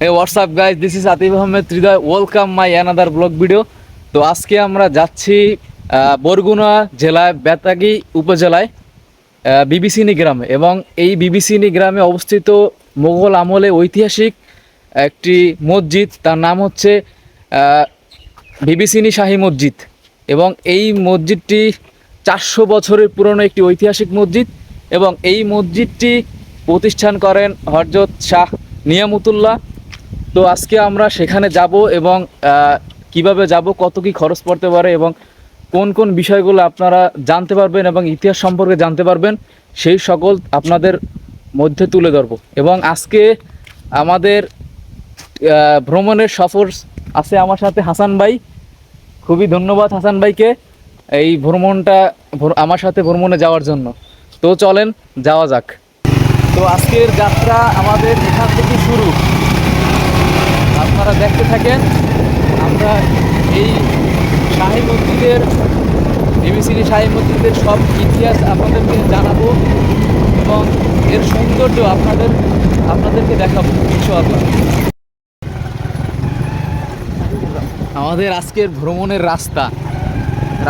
Hey WhatsApp guys this is Atif Ahmed Hridoy welcome my another blog video তো আজকে আমরা যাচ্ছি বরগুনা জেলায়, বেতাগি উপজেলায় বিবিসিনি গ্রামে। এবং এই বিবিসিনি গ্রামে অবস্থিত মোগল আমলে ঐতিহাসিক একটি মসজিদ, তার নাম হচ্ছে বিবিসিনি শাহী মসজিদ। এবং এই মসজিদটি চারশো বছরের পুরনো একটি ঐতিহাসিক মসজিদ। এবং এই মসজিদটি প্রতিষ্ঠান করেন হরজত শাহ নিয়ামতুল্লাহ। তো আজকে আমরা সেখানে যাব এবং কীভাবে যাব, কত কি খরচ পড়তে পারে এবং কোন কোন বিষয়গুলো আপনারা জানতে পারবেন এবং ইতিহাস সম্পর্কে জানতে পারবেন, সেই সকল আপনাদের মধ্যে তুলে ধরব। এবং আজকে আমাদের ভ্রমণের সফর আছে আমার সাথে হাসান ভাই। খুবই ধন্যবাদ হাসান ভাইকে এই ভ্রমণটা আমার সাথে ভ্রমণে যাওয়ার জন্য। তো চলেন, যাওয়া যাক। তো আজকের যাত্রা আমাদের এখান থেকে শুরু। আপনারা দেখতে থাকেন, আমরা এই শাহী মসজিদের বিবিসিনি শাহী মসজিদের সব ইতিহাস আপনাদেরকে জানাব এবং এর সৌন্দর্য আপনাদের, আপনাদেরকে দেখাবো, ইনশাআল্লাহ। আমাদের আজকের ভ্রমণের রাস্তা,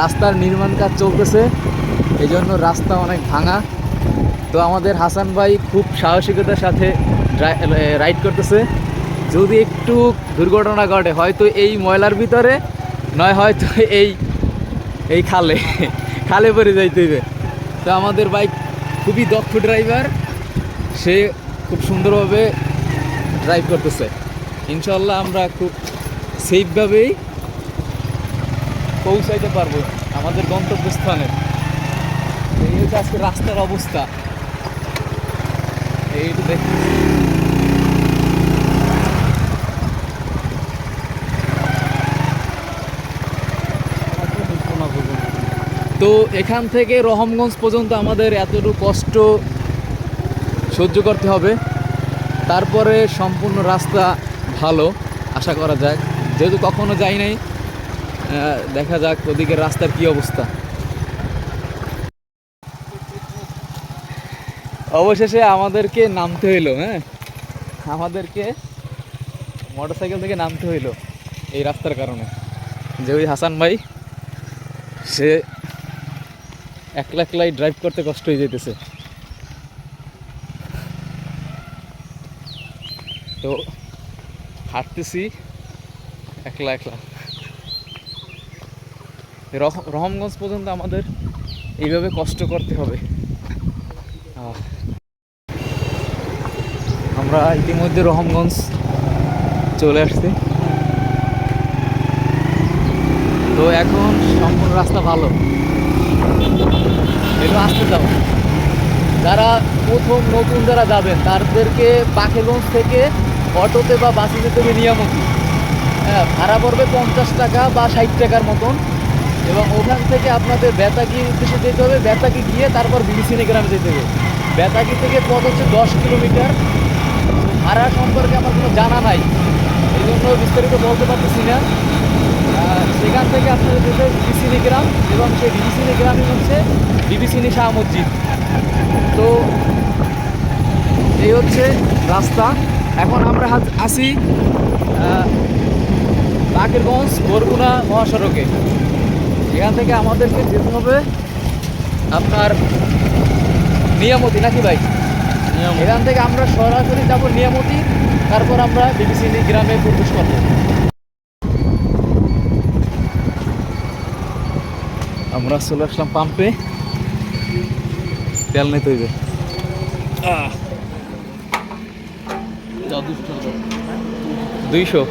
রাস্তার নির্মাণ কাজ চলতেছে এই জন্য রাস্তা অনেক ভাঙা। তো আমাদের হাসান ভাই খুব সাহসিকতার সাথে রাইড করতেছে। যদি একটু দুর্ঘটনা ঘটে, হয়তো এই ময়লার ভিতরে, নয় হয়তো এই এই খালে খালে পরে যাইতে হইবে। তো আমাদের বাইক খুবই দক্ষ ড্রাইভার সে খুব সুন্দরভাবে ড্রাইভ করতেছে। ইনশাল্লাহ আমরা খুব সেফভাবেই পৌঁছাইতে পারব আমাদের গন্তব্যস্থানে। এই হচ্ছে আজকে রাস্তার অবস্থা। এই দেখ তো এখান থেকে রহমগঞ্জ পর্যন্ত আমাদের এতটুকু কষ্ট সহ্য করতে হবে। তারপরে সম্পূর্ণ রাস্তা ভালো, আশা করা যায়। যেহেতু কখনো যাই নাই দেখা যাক ওদিকে রাস্তার কি অবস্থা। অবশেষে আমাদেরকে নামতে হইল হ্যাঁ? আমাদেরকে মোটরসাইকেল থেকে নামতে হইল এই রাস্তার কারণে। যে ওই হাসান ভাই, সে একলা একলাই ড্রাইভ করতে কষ্ট হয়ে যেতেছে তো হাঁটতেছি একলা একলা। রহ- রহমগঞ্জ পর্যন্ত আমাদের এইভাবে কষ্ট করতে হবে। আমরা ইতিমধ্যে রহমগঞ্জ চলে আসছি। তো এখন সম্পূর্ণ রাস্তা ভালো। একটু আসতে যাও যারা প্রথম নতুন যারা যাবেন, তাদেরকে পাখেগঞ্জ থেকে অটোতে বা বাসে যেতে হবে নিয়ামতি। হ্যাঁ ভাড়া পড়বে পঞ্চাশ টাকা বা ষাট টাকার মতন এবং ওখান থেকে আপনাদের বেতাগি উদ্দেশ্যে যেতে হবে। বেতাগি গিয়ে তারপর বিবিসিনি গ্রামে যেতে হবে। বেতাগি থেকে পথ হচ্ছে দশ কিলোমিটার। ভাড়া সম্পর্কে আমার কোনো জানা নাই। এই জন্য বিস্তারিত বলতে পারতেছি না। থেকে আপনাদের যেতে হবে বিবিসিনি গ্রাম এবং সেই বিবিসিনি গ্রামই হচ্ছে বিবিসিনি শাহ মসজিদ। তো এই হচ্ছে রাস্তা। এখন আমরা আছি বাকেরগঞ্জ বরগুনা মহাসড়কে। এখান থেকে আমাদেরকে যেতে হবে আপনার নিয়ামতি নাকি ভাই? এখান থেকে আমরা সরাসরি যাব নিয়ামতি তারপর আমরা বিবিসিনি গ্রামে প্রবেশ করব। আমরা চলে আসলাম পাম্পে তেল নিতে হইবে। দুইশো?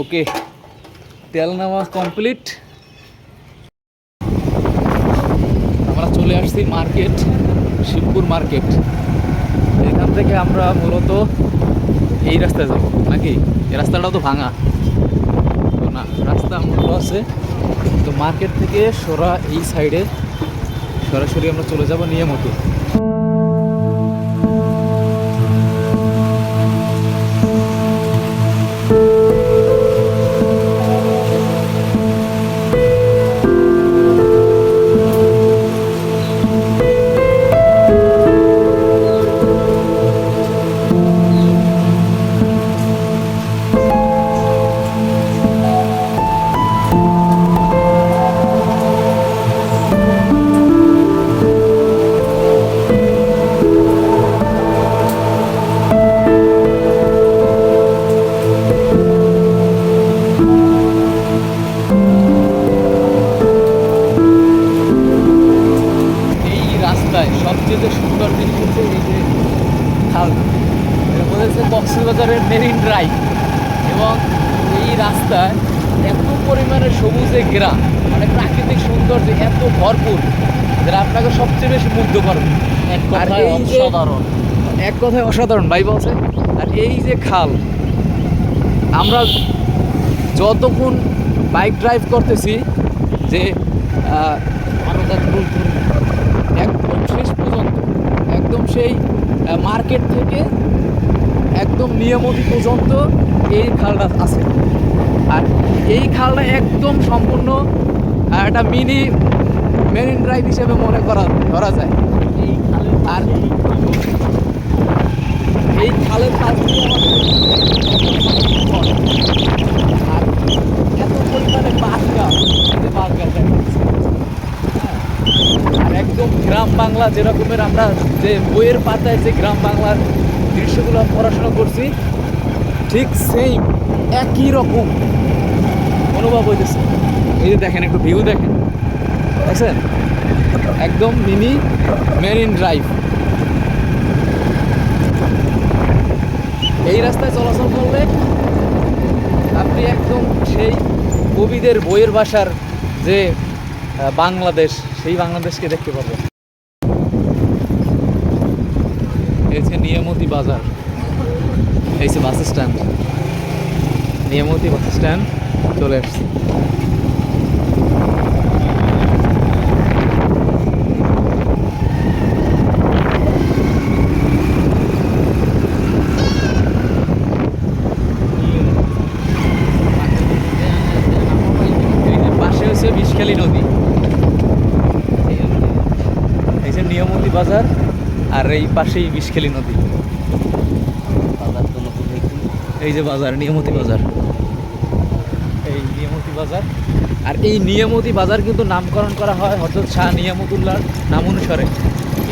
ওকে, তেল নেওয়া কমপ্লিট আমরা চলে আসছি মার্কেট শিবপুর মার্কেট এখান থেকে আমরা মূলত এই রাস্তায় যাব, নাকি? এই রাস্তাটাও তো ভাঙা। তো না, রাস্তা মূলত আছে। তো মার্কেট থেকে সোরা এই সাইডে সরাসরি আমরা চলে যাব নিয়মতি। সবুজে ঘেরা মানে প্রাকৃতিক সৌন্দর্য এত ভরপুর যেটা আপনাকে সবচেয়ে বেশি মুগ্ধ করবে এক কথায় অসাধারণ। এক কথায় অসাধারণ ভাই বলছে। আর এই যে খাল আমরা যতক্ষণ বাইক ড্রাইভ করতেছি যে একদম শেষ পর্যন্ত একদম সেই মার্কেট থেকে একদম নিয়মতি পর্যন্ত এই খালটা আছে। আর এই খালটা একদম সম্পূর্ণ একটা মিনি মেরিন ড্রাইভ হিসেবে মনে করা করা যায় এই খালের আর এই খালের আর এত পরিমাণে গাছ গাছ যাচ্ছে। হ্যাঁ। আর একদম গ্রাম বাংলা যেরকমের আমরা যে বইয়ের পাতায় যে গ্রাম বাংলার দৃশ্যগুলো পড়াশোনা করছি ঠিক সেম একই রকম অনুভব হইতেছে। এই যে দেখেন, একটু ভিউ দেখেন। দেখছেন? একদম মিনি মেরিন ড্রাইভ এই রাস্তায় চলাচল করলে আপনি একদম সেই কবিদের বইয়ের ভাষার যে বাংলাদেশ, সেই বাংলাদেশকে দেখতে পাবেন এই যে নিয়ামতি বাজার। এই যে বাস স্ট্যান্ড নিয়ামতি বাস স্ট্যান্ড চলে আসছি। বিষখালী নদী। এই যে নিয়মতি বাজার আর এই পাশেই বিষখালী নদী। এই যে বাজার নিয়মতি বাজার। এই নিয়ামতি বাজার। আর এই নিয়ামতি বাজার কিন্তু নামকরণ করা হয় হজরত শাহ নিয়ামতুল্লাহর নাম অনুসারে।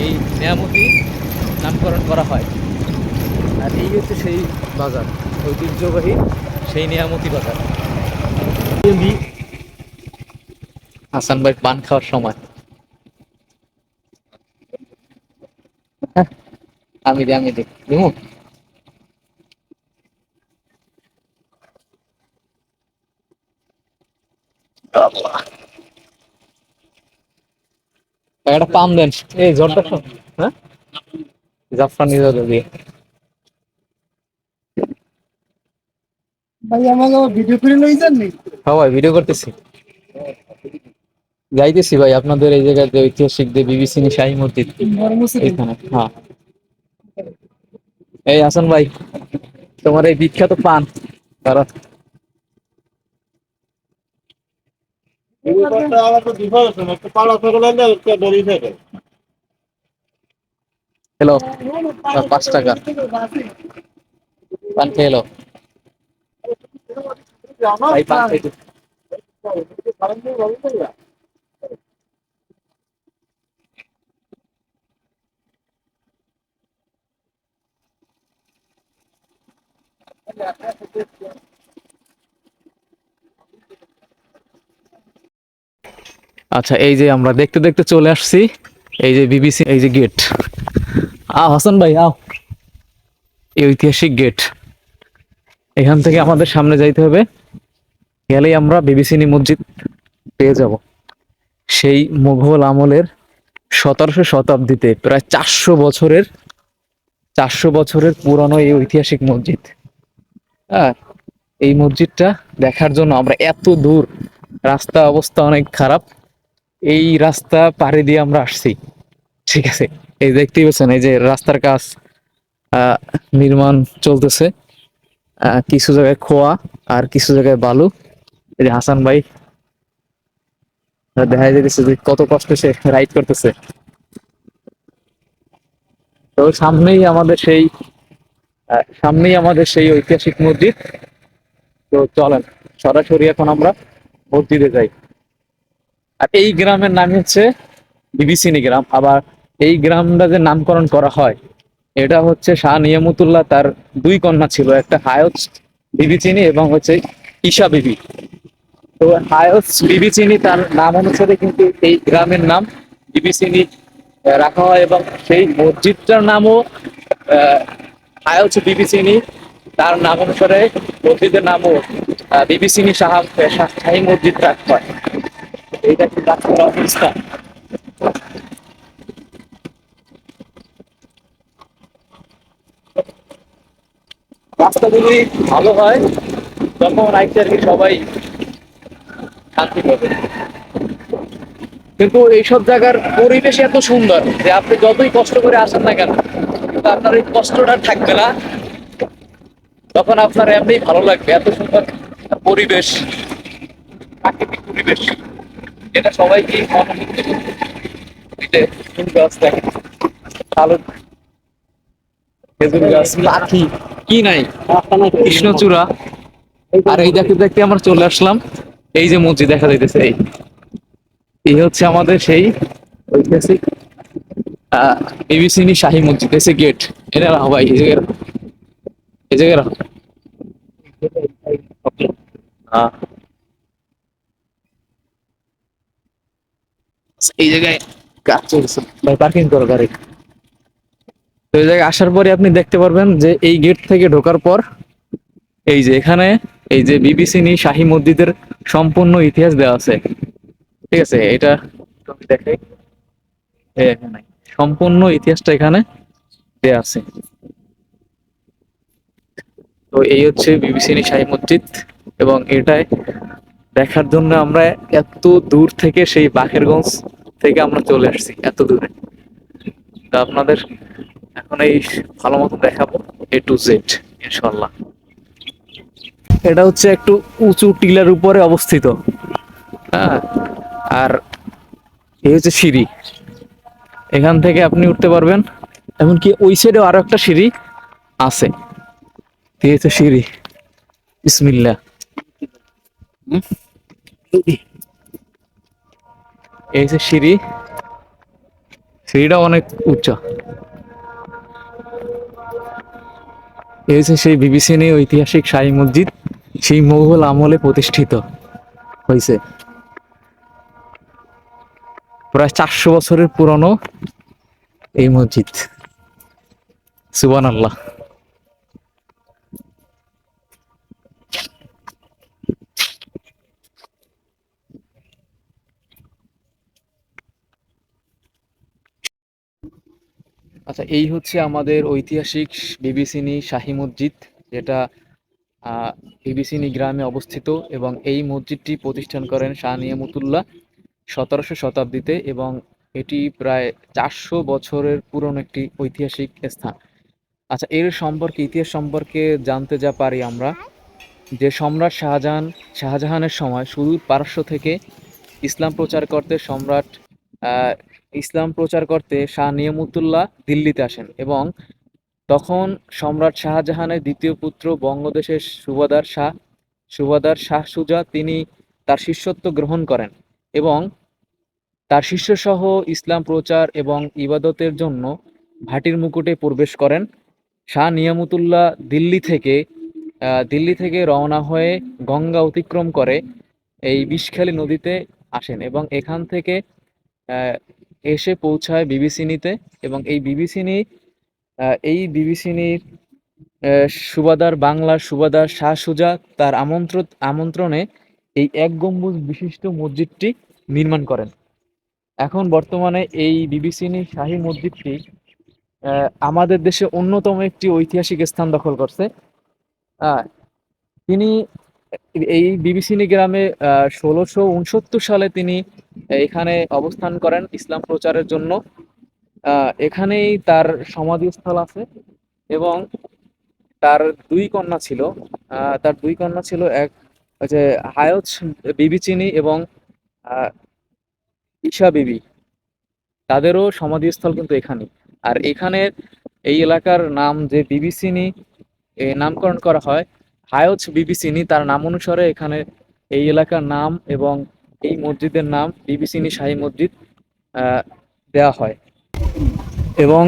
এই নিয়ামতি নামকরণ করা হয়। আর এই হচ্ছে সেই বাজার ঐতিহ্যবাহী সেই নিয়ামতি বাজার। হাসান ভাই পান খাওয়ার সময়। হ্যাঁ, আমি আমি দিই একটা পাম দেন। এই ঝড়টা হ্যাঁ? জাফরানি দিয়ে ভাই আমাকে ভিডিও করে লইছেন নি হ্যাঁ ভাই ভিডিও করতেছি। যাইতেছি ভাই আপনাদের এই জায়গায় যে ঐতিহাসিক যে বিবিসি শাহী মসজিদ হ্যাঁ। এই হাসান ভাই তোমার এই বিখ্যাত পান তারা হ্যালো পাঁচ টাকা পান খেয়ে এলো ভাই পান খাইতে আচ্ছা এই যে আমরা দেখতে দেখতে চলে আসছি, এই যে বিবিসি, এই যে গেট আ হাসান ভাই আও এই ঐতিহাসিক গেট এখান থেকে আমাদের সামনে যাইতে হবে। গেলেই আমরা বিবিসিনি মসজিদ পেয়ে যাব। সেই মুঘল আমলের সতেরোশো শতাব্দীতে, প্রায় চারশো বছরের চারশো বছরের পুরনো এই ঐতিহাসিক মসজিদ। হ্যাঁ এই মসজিদটা দেখার জন্য আমরা এত দূর, রাস্তা অবস্থা অনেক খারাপ। এই রাস্তা পাড়ি দিয়ে আমরা আসছি। ঠিক আছে? এই দেখতেই পাচ্ছেন, এই যে রাস্তার কাজ নির্মাণ চলতেছে। কিছু জায়গায় খোয়া আর কিছু জায়গায় বালু। এই যে হাসান ভাই দেখা যাইতেছে যে কত কষ্ট সে রাইড করতেছে। তো সামনেই আমাদের সেই সামনেই আমাদের সেই ঐতিহাসিক মসজিদ। তো চলেন, সরাসরি এখন আমরা মসজিদে যাই। আর এই গ্রামের নাম হচ্ছে বিবিসিনি গ্রাম আবার এই গ্রামটা যে নামকরণ করা হয়, এটা হচ্ছে শাহ নিয়ামতুল্লাহ তার দুই কন্যা ছিল, একটা হায়ত বিবি চিনি এবং হচ্ছে ঈশা বিবি। তো হায়ত বিবি চিনি তার নাম অনুসারে কিন্তু এই গ্রামের নাম বিবি চিনি রাখা হয় এবং সেই মসজিদটার নামও হায়ত বিবি চিনি তার নাম অনুসারে মসজিদের নামও বিবি শাহ- শাহী মসজিদ রাখা হয়। এইটা অবস্থা? ভালো হয়, তখন আর কি সবাই শান্তি পাবে। কিন্তু এইসব জায়গার পরিবেশ এত সুন্দর যে আপনি যতই কষ্ট করে আসেন না কেন, কিন্তু আপনার এই কষ্টটা থাকবে না। তখন আপনার এমনি ভালো লাগবে, এত সুন্দর পরিবেশ, প্রাকৃতিক পরিবেশ। এটা সবাইকে। ফুল গাছ দেখেন। খেজুর গাছ। লাঠি কি নাই? কৃষ্ণচূড়া। আর এই দেখতে দেখতে আমরা চলে আসলাম। এই যে মসজিদ দেখা যাইতেছে এই। এই হচ্ছে আমাদের সেই ঐতিহাসিক এবিসিনি শাহী মসজিদ এসে গেট এনে রাখো ভাই এই জায়গায় রাখো। এই জায়গায় রাখো। Okay. এই জায়গায় কাজ চলছে। ভাই পার্কিং করো গাড়ি। তো এই জায়গায় আসার পরে আপনি দেখতে পারবেন যে এই গেট থেকে ঢোকার পর এই যে এখানে এই যে বিবিসি নি শাহী মসজিদের সম্পূর্ণ ইতিহাস দেওয়া আছে। ঠিক আছে? এটা একটু দেখাই। এখানে সম্পূর্ণ ইতিহাসটা এখানে দেওয়া আছে। তো এই হচ্ছে বিবিসি নি শাহী মসজিদ এবং এটাই দেখার জন্য আমরা এত দূর থেকে সেই বাকেরগঞ্জ থেকে আমরা চলে আসছি এত দূরে। তা আপনাদের এখন এই ভালো মতো দেখাবো এ টু জেড ইনশাল্লাহ এটা হচ্ছে একটু উঁচু টিলার উপরে অবস্থিত। হ্যাঁ আর এই হচ্ছে সিঁড়ি। এখান থেকে আপনি উঠতে পারবেন। এমনকি ওই সাইডেও আরও একটা সিঁড়ি আছে। এই হচ্ছে সিঁড়ি। বিসমিল্লাহ। হুম? এই হচ্ছে সিঁড়ি, সিঁড়িটা অনেক উচ্চ। এই হচ্ছে সেই বিবিসি নিয়ে ঐতিহাসিক শাহী মসজিদ, সেই মোগল আমলে প্রতিষ্ঠিত হয়েছে। প্রায় চারশো বছরের পুরনো এই মসজিদ। সুবান আল্লাহ আচ্ছা এই হচ্ছে আমাদের ঐতিহাসিক বিবিসিনি শাহী মসজিদ, যেটা বিবিসিনি গ্রামে অবস্থিত এবং এই মসজিদটি প্রতিষ্ঠান করেন শাহ নিয়ামতুল্লাহ সতেরোশো শতাব্দীতে এবং এটি প্রায় চারশো বছরের পুরনো একটি ঐতিহাসিক স্থান। আচ্ছা এর সম্পর্কে, ইতিহাস সম্পর্কে জানতে যা পারি আমরা, যে সম্রাট শাহজাহান, শাহজাহানের সময় সুদূর পারস্য থেকে ইসলাম প্রচার করতে সম্রাট ইসলাম প্রচার করতে শাহ নিয়ামতুল্লাহ দিল্লিতে আসেন এবং তখন সম্রাট শাহজাহানের দ্বিতীয় পুত্র বঙ্গদেশের সুবাদার শাহ সুবাদার শাহ সুজা, তিনি তার শিষ্যত্ব গ্রহণ করেন এবং তার শিষ্যসহ ইসলাম প্রচার এবং ইবাদতের জন্য ভাটির মুকুটে প্রবেশ করেন। শাহ নিয়ামতুল্লাহ দিল্লি থেকে দিল্লি থেকে রওনা হয়ে গঙ্গা অতিক্রম করে এই বিষখালী নদীতে আসেন এবং এখান থেকে এসে পৌঁছায় বিবিসিনিতে এবং এই বিবিসিনি এই বিবিসিনির সুবাদার বাংলার সুবাদার শাহ সুজা তার আমন্ত্র আমন্ত্রণে এই এক গম্বুজ বিশিষ্ট মসজিদটি নির্মাণ করেন। এখন বর্তমানে এই বিবিসিনি শাহী মসজিদটি আমাদের দেশে অন্যতম একটি ঐতিহাসিক স্থান দখল করছে। তিনি এই বিবিসিনি গ্রামে ষোলোশো উনসত্তর সালে তিনি এখানে অবস্থান করেন ইসলাম প্রচারের জন্য। এখানেই তার সমাধিস্থল আছে এবং তার দুই কন্যা ছিল। তার দুই কন্যা ছিল এক যে হায়ত বিবি চিনি এবং ঈশা বিবি। তাদেরও সমাধিস্থল কিন্তু এখানে। আর এখানে এই এলাকার নাম যে বিবিসিনি নামকরণ করা হয় হায়ত বিবিসিনি তার নাম অনুসারে এখানে এই এলাকার নাম এবং এই মসজিদের নাম বিবিসিনি শাহী মসজিদ দেওয়া হয়। এবং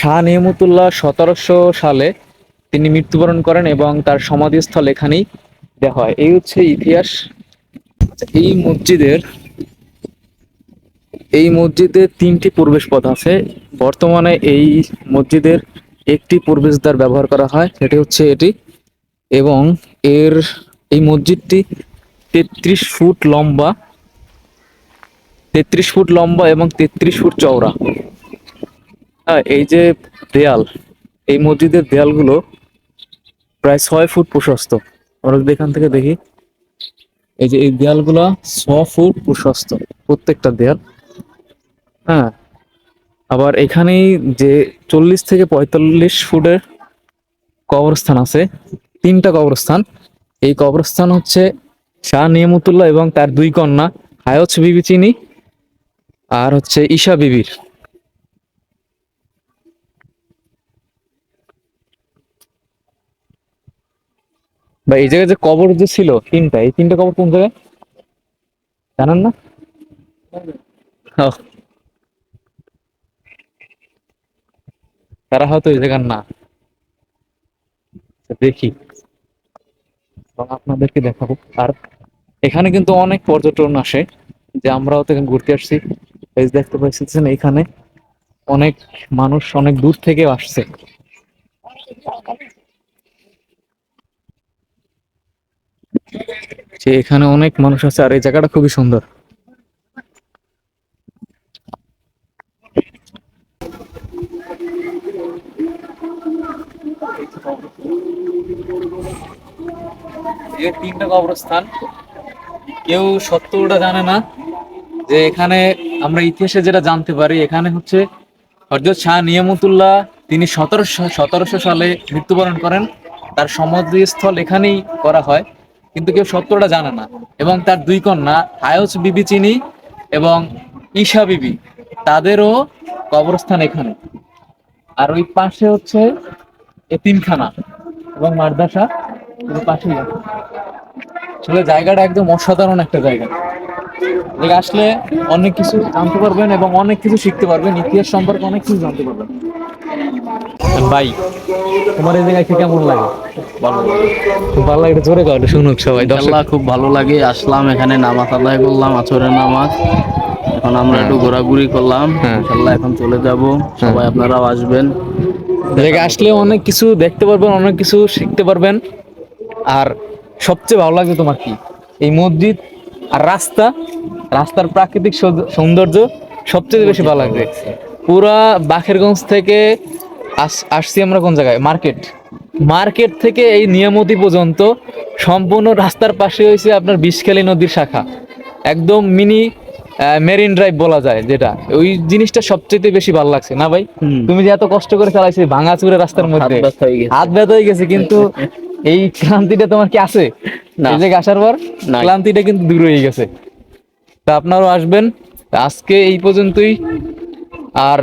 শাহ নিয়ামতুল্লাহ সতেরোশো সালে তিনি মৃত্যুবরণ করেন এবং তার সমাধিস্থল এখানেই দেওয়া হয়। এই হচ্ছে ইতিহাস। এই মসজিদের, এই মসজিদে তিনটি প্রবেশ পথ আছে। বর্তমানে এই মসজিদের একটি প্রবেশদ্বার ব্যবহার করা হয়, সেটি হচ্ছে এটি। এবং এর, এই মসজিদটি তেত্রিশ ফুট লম্বা। তেত্রিশ ফুট লম্বা এবং তেত্রিশ ফুট চওড়া। হ্যাঁ এই যে দেয়াল, এই মসজিদের দেয়ালগুলো প্রায় ছয় ফুট প্রশস্ত। আমরা যদি এখান থেকে দেখি, এই যে এই দেয়ালগুলো ছ ফুট প্রশস্ত, প্রত্যেকটা দেয়াল। হ্যাঁ আবার এখানেই যে চল্লিশ থেকে পঁয়তাল্লিশ ফুটের কবরস্থান আছে, তিনটা কবরস্থান। এই কবরস্থান হচ্ছে শাহ নিয়ামতুল্লাহ এবং তার দুই কন্যা হায়ত বিবি চিনি আর হচ্ছে ঈশা বিবির। বা এই জায়গায় যে কবর যে ছিল, তিনটা, এই তিনটা কবর কোন জায়গায়? জানেন না? তারা হয়তো এই জায়গার না। আচ্ছা, দেখি। আপনাদেরকে দেখাবো। আর এখানে কিন্তু অনেক পর্যটন আসে যে আমরাও তো এখানে ঘুরতে আসছি। দেখতে পাচ্ছেন এখানে অনেক মানুষ অনেক দূর থেকে আসছে। এখানে অনেক মানুষ আছে আর এই জায়গাটা খুবই সুন্দর। এই তিনটা কবরস্থান, কেউ সত্যটা জানে না যে এখানে আমরা ইতিহাসে যেটা জানতে পারি, এখানে হচ্ছে হজরত শাহ নিয়ামতুল্লাহ, তিনি সতেরোশো সতেরোশো সালে মৃত্যুবরণ করেন। তার সমাধিস্থল এখানেই করা হয়, কিন্তু কেউ সত্যটা জানে না। এবং তার দুই কন্যা হায়স বিবি চিনি এবং ঈশা বিবি, তাদেরও কবরস্থান এখানে। আর ওই পাশে হচ্ছে এতিমখানা এবং মাদ্রাসা পাশেই আছে। আসলে জায়গাটা একদম অসাধারণ একটা জায়গা। এদিকে আসলে অনেক কিছু জানতে পারবেন এবং অনেক কিছু শিখতে পারবেন ইতিহাস সম্পর্কে অনেক কিছু জানতে পারবেন। ভাই তোমার এই জায়গায় কেমন লাগে? খুব ভালো লাগে জোরে গাও শুনুক সবাই আল্লাহ খুব ভালো লাগে আসলাম এখানে নামাজ আদায় করলাম আছরের নামাজ। এখন আমরা একটু ঘোরাঘুরি করলাম হ্যাঁ। ইনশাল্লাহ এখন চলে যাব সবাই আপনারাও আসবেন। এদিকে আসলে অনেক কিছু দেখতে পারবেন অনেক কিছু শিখতে পারবেন। আর সবচেয়ে ভালো লাগবে তোমার কি? এই মসজিদ আর রাস্তা রাস্তার প্রাকৃতিক সৌন্দর্য সবচেয়ে বেশি ভালো লাগবে পুরা বাখেরগঞ্জ থেকে আস- আসছি আমরা কোন জায়গায়? মার্কেট। মার্কেট থেকে এই নিয়ামতি পর্যন্ত সম্পূর্ণ রাস্তার পাশে হয়েছে আপনার বিষখালী নদীর শাখা। একদম মিনি মেরিন ড্রাইভ বলা যায় যেটা। ওই জিনিসটা সবচেয়ে বেশি ভালো লাগছে। না ভাই? তুমি যে এত কষ্ট করে চালাইছি ভাঙাচুরে রাস্তার মধ্যে। হাত ব্যথা হয়ে গেছে কিন্তু এই ক্লান্তিটা তোমার কি আছে? না। এই জায়গায় আসার পর। ক্লান্তিটা কিন্তু দূর হয়ে গেছে। তা আপনারও আসবেন। আজকে এই পর্যন্তই। আর